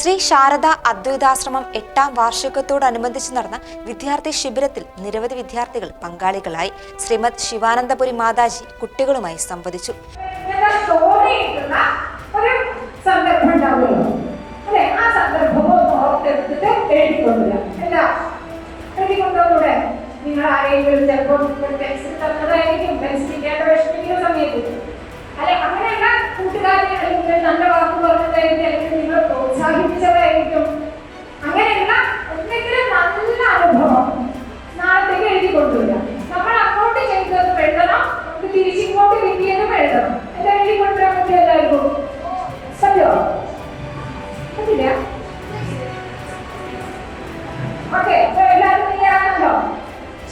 ശ്രീ ശാരദ അദ്വൈതാശ്രമം എട്ടാം വാർഷികത്തോടനുബന്ധിച്ച് നടന്ന വിദ്യാർത്ഥി ശിബിരത്തിൽ നിരവധി വിദ്യാർത്ഥികൾ പങ്കാളികളായി. ശ്രീമദ് ശിവാനന്ദപുരി മാതാജി കുട്ടികളുമായി സംവദിച്ചു. നിങ്ങൾ ആരെങ്കിലും ചിലപ്പോൾ പെൻസിൽ തന്നതായിരിക്കും പെൻസിൽ കൊണ്ടുവരിക നമ്മൾ അങ്ങോട്ട് ചെയ്തതും എഴുതണം. നമുക്ക് തിരിച്ചിങ്ങോട്ട് കിട്ടിയതും എഴുതണം. എന്താ എഴുതി കൊണ്ടുവരാൻ പറ്റിയ എല്ലാവർക്കും പറ്റുമോ പറ്റില്ല ഓക്കെ അപ്പൊ എല്ലാവരും തയ്യാറാണല്ലോ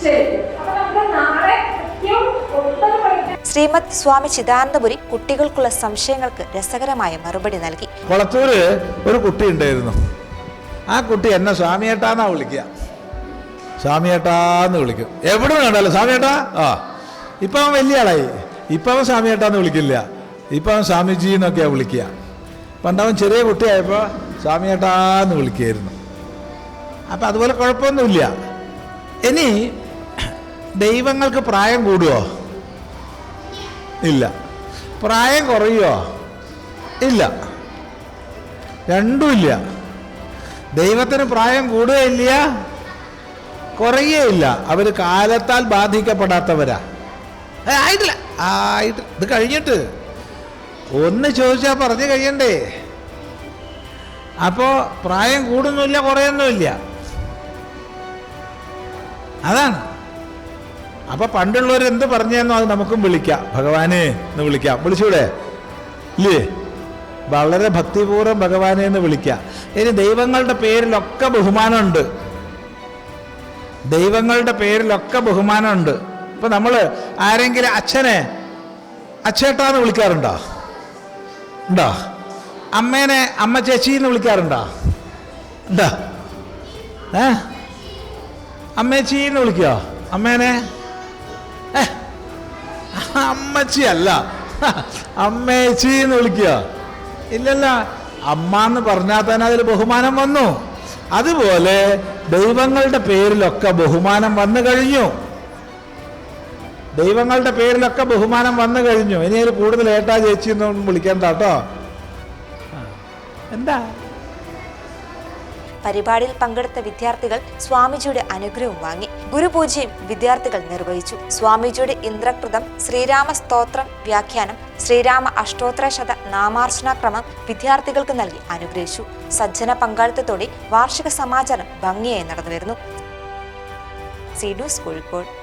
ശരി. അപ്പൊ നമുക്ക് നാളെ കൃത്യം ഒമ്പത് മണിക്ക് ശ്രീമദ് സ്വാമി ചിദാനന്ദപുരി കുട്ടികൾക്കുള്ള സംശയങ്ങൾക്ക് രസകരമായ മറുപടി നൽകി. കൊളത്തൂര് ഒരു കുട്ടി ഉണ്ടായിരുന്നു. ആ കുട്ടി എന്നെ സ്വാമിയേട്ടാന്നാ വിളിക്കുക. സ്വാമിയേട്ടാന്ന് വിളിക്കും. എവിടെ കണ്ടല്ലോ സ്വാമിയേട്ടാ? ആ. ഇപ്പം അവൻ വലിയ ആളായി. ഇപ്പം അവൻ സ്വാമിയേട്ടാന്ന് വിളിക്കില്ല. ഇപ്പം അവൻ സ്വാമിജി എന്നൊക്കെയാണ് വിളിക്കുക. പണ്ട് അവൻ ചെറിയ കുട്ടിയായപ്പോൾ സ്വാമിയേട്ടാന്ന് വിളിക്കുകയായിരുന്നു. അപ്പം അതുപോലെ കുഴപ്പമൊന്നുമില്ല. ഇനി ദൈവങ്ങൾക്ക് പ്രായം കൂടുമോ ഇല്ല. പ്രായം കുറയുമോ ഇല്ല. രണ്ടുമില്ല ദൈവത്തിന് പ്രായം കൂടുകയില്ല. കുറയുകയില്ല അവർ കാലത്താൽ ബാധിക്കപ്പെടാത്തവരാ. ആയിട്ടില്ല. ആയിട്ട് ഇത് കഴിഞ്ഞിട്ട്. ഒന്ന് ചോദിച്ചാൽ പറഞ്ഞു കഴിയണ്ടേ? അപ്പോൾ പ്രായം കൂടുന്നില്ല കുറയൊന്നുമില്ല. അതാണ്. അപ്പൊ പണ്ടുള്ളവർ എന്ത് പറഞ്ഞെന്നോ അത് നമുക്കും വിളിക്കാം. ഭഗവാനെ എന്ന് വിളിക്കാം. വിളിച്ചൂടെ? ഇല്ലേ? വളരെ ഭക്തിപൂർവം ഭഗവാനെ എന്ന് വിളിക്കാം. ഇനി ദൈവങ്ങളുടെ പേരിലൊക്കെ ബഹുമാനമുണ്ട്. ദൈവങ്ങളുടെ പേരിലൊക്കെ ബഹുമാനമുണ്ട്. ഇപ്പൊ നമ്മൾ ആരെങ്കിലും അച്ഛനെ അച്ഛേട്ടാന്ന് വിളിക്കാറുണ്ടോ? ഉണ്ടോ? അമ്മേനെ അമ്മ ചേച്ചി എന്ന് വിളിക്കാറുണ്ടോ? ഉണ്ടോ? ഏ? അമ്മേച്ചി എന്ന് വിളിക്കോ? അമ്മേനെ? ഏ, അമ്മച്ചി അല്ല അമ്മേച്ചി എന്ന് വിളിക്കോ? ഇല്ലല്ല. അമ്മ എന്ന് പറഞ്ഞാൽ തന്നെ അതിൽ ബഹുമാനം വന്നു. അതുപോലെ ദൈവങ്ങളുടെ പേരിലൊക്കെ ബഹുമാനം വന്നു കഴിഞ്ഞു. ദൈവങ്ങളുടെ പേരിലൊക്കെ ബഹുമാനം വന്നു കഴിഞ്ഞു. ഇനി അതിൽ കൂടുതൽ ഏട്ടാ ചേച്ചി എന്നൊന്നും വിളിക്കണ്ട കേട്ടോ. എന്താ? പരിപാടിയിൽ പങ്കെടുത്ത വിദ്യാർത്ഥികൾ സ്വാമിജിയുടെ അനുഗ്രഹം വാങ്ങി. ഗുരുപൂജയും വിദ്യാർത്ഥികൾ നിർവഹിച്ചു. സ്വാമിജിയുടെ ഇന്ദ്രകൃതം ശ്രീരാമ സ്തോത്രം വ്യാഖ്യാനം ശ്രീരാമ അഷ്ടോത്തര ശത നാമാർച്ചനാക്രമം വിദ്യാർത്ഥികൾക്ക് നൽകി അനുഗ്രഹിച്ചു. സജ്ജന പങ്കാളിത്തത്തോടെ വാർഷിക സമാചാരം ഭംഗിയായി നടന്നുവരുന്നു. C news Kozhikode.